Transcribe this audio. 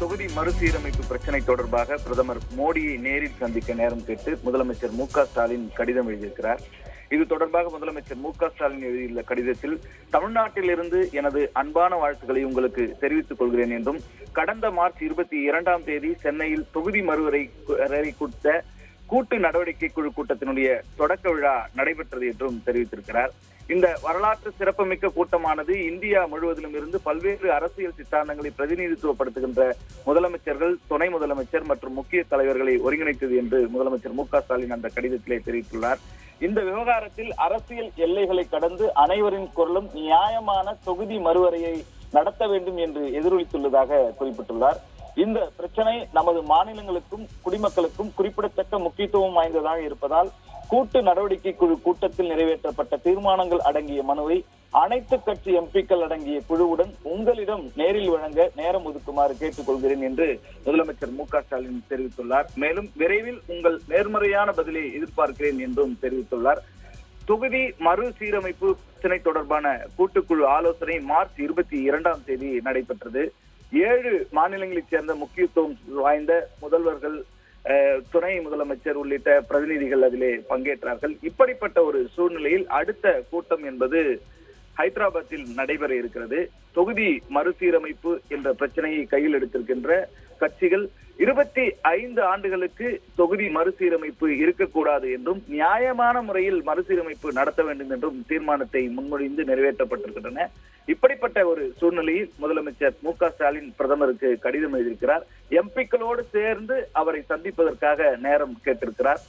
தொகுதி மறுசீரமைப்பு பிரச்சனை தொடர்பாக பிரதமர் மோடியை நேரில் சந்திக்க நேரம் கேட்டு முதலமைச்சர் மு ஸ்டாலின் கடிதம் எழுதியிருக்கிறார். இது தொடர்பாக முதலமைச்சர் மு ஸ்டாலின் எழுதியுள்ள கடிதத்தில் தமிழ்நாட்டிலிருந்து எனது அன்பான வாழ்த்துக்களை உங்களுக்கு தெரிவித்துக் கொள்கிறேன் என்றும் கடந்த மார்ச் இருபத்தி இரண்டாம் தேதி சென்னையில் தொகுதி மறுவரை வரை கூட்டு நடவடிக்கை குழு கூட்டத்தினுடைய தொடக்க விழா நடைபெற்றது என்றும் தெரிவித்திருக்கிறார். இந்த வரலாற்று சிறப்புமிக்க கூட்டமானது இந்தியா முழுவதிலும் இருந்து பல்வேறு அரசியல் சித்தாந்தங்களை பிரதிநிதித்துவப்படுத்துகின்ற முதலமைச்சர்கள் துணை முதலமைச்சர் மற்றும் முக்கிய தலைவர்களை ஒருங்கிணைத்தது என்று முதலமைச்சர் மு ஸ்டாலின் அந்த கடிதத்திலே தெரிவித்துள்ளார். இந்த விவகாரத்தில் அரசியல் எல்லைகளை கடந்து அனைவரின் குரலும் நியாயமான தொகுதி மறுவரையை நடத்த வேண்டும் என்று எதிரொலித்துள்ளதாக குறிப்பிட்டுள்ளார். இந்த பிரச்சனை நமது மாநிலங்களுக்கும் குடிமக்களுக்கும் குறிப்பிடத்தக்க முக்கியத்துவம் வாய்ந்ததாக இருப்பதால் கூட்டு நடவடிக்கை குழு கூட்டத்தில் நிறைவேற்றப்பட்ட தீர்மானங்கள் அடங்கிய மனுவை அனைத்து கட்சி எம்பிக்கள் அடங்கிய குழுவுடன் உங்களிடம் நேரில் வழங்க நேரம் ஒதுக்குமாறு கேட்டுக்கொள்கிறேன் என்று முதலமைச்சர் மு க ஸ்டாலின் தெரிவித்துள்ளார். மேலும் விரைவில் உங்கள் நேர்மறையான பதிலை எதிர்பார்க்கிறேன் என்றும் தெரிவித்துள்ளார். தொகுதி மறு சீரமைப்பு பிரச்சனை தொடர்பான கூட்டுக்குழு ஆலோசனை மார்ச் இருபத்தி இரண்டாம் தேதி நடைபெற்றது. ஏழு மாநிலங்களைச் சேர்ந்த முக்கியத்துவம் வாய்ந்த முதல்வர்கள் துணை முதலமைச்சர் உள்ளிட்ட பிரதிநிதிகள் அதிலே பங்கேற்றார்கள். இப்படிப்பட்ட ஒரு சூழ்நிலையில் அடுத்த கூட்டம் என்பது ஹைதராபாத்தில் நடைபெற இருக்கிறது. தொகுதி மறுசீரமைப்பு என்ற பிரச்சனையை கையில் எடுத்திருக்கின்ற கட்சிகள் இருபத்தி ஐந்து ஆண்டுகளுக்கு தொகுதி மறுசீரமைப்பு இருக்கக்கூடாது என்றும் நியாயமான முறையில் மறுசீரமைப்பு நடத்த வேண்டும் என்றும் தீர்மானத்தை முன்மொழிந்து நிறைவேற்றப்பட்டிருக்கின்றன. இப்படிப்பட்ட ஒரு சூழ்நிலையில் முதலமைச்சர் மு க ஸ்டாலின் பிரதமருக்கு கடிதம் எழுதியிருக்கிறார். எம்பிக்களோடு சேர்ந்து அவரை சந்திப்பதற்காக நேரம் கேட்டிருக்கிறார்.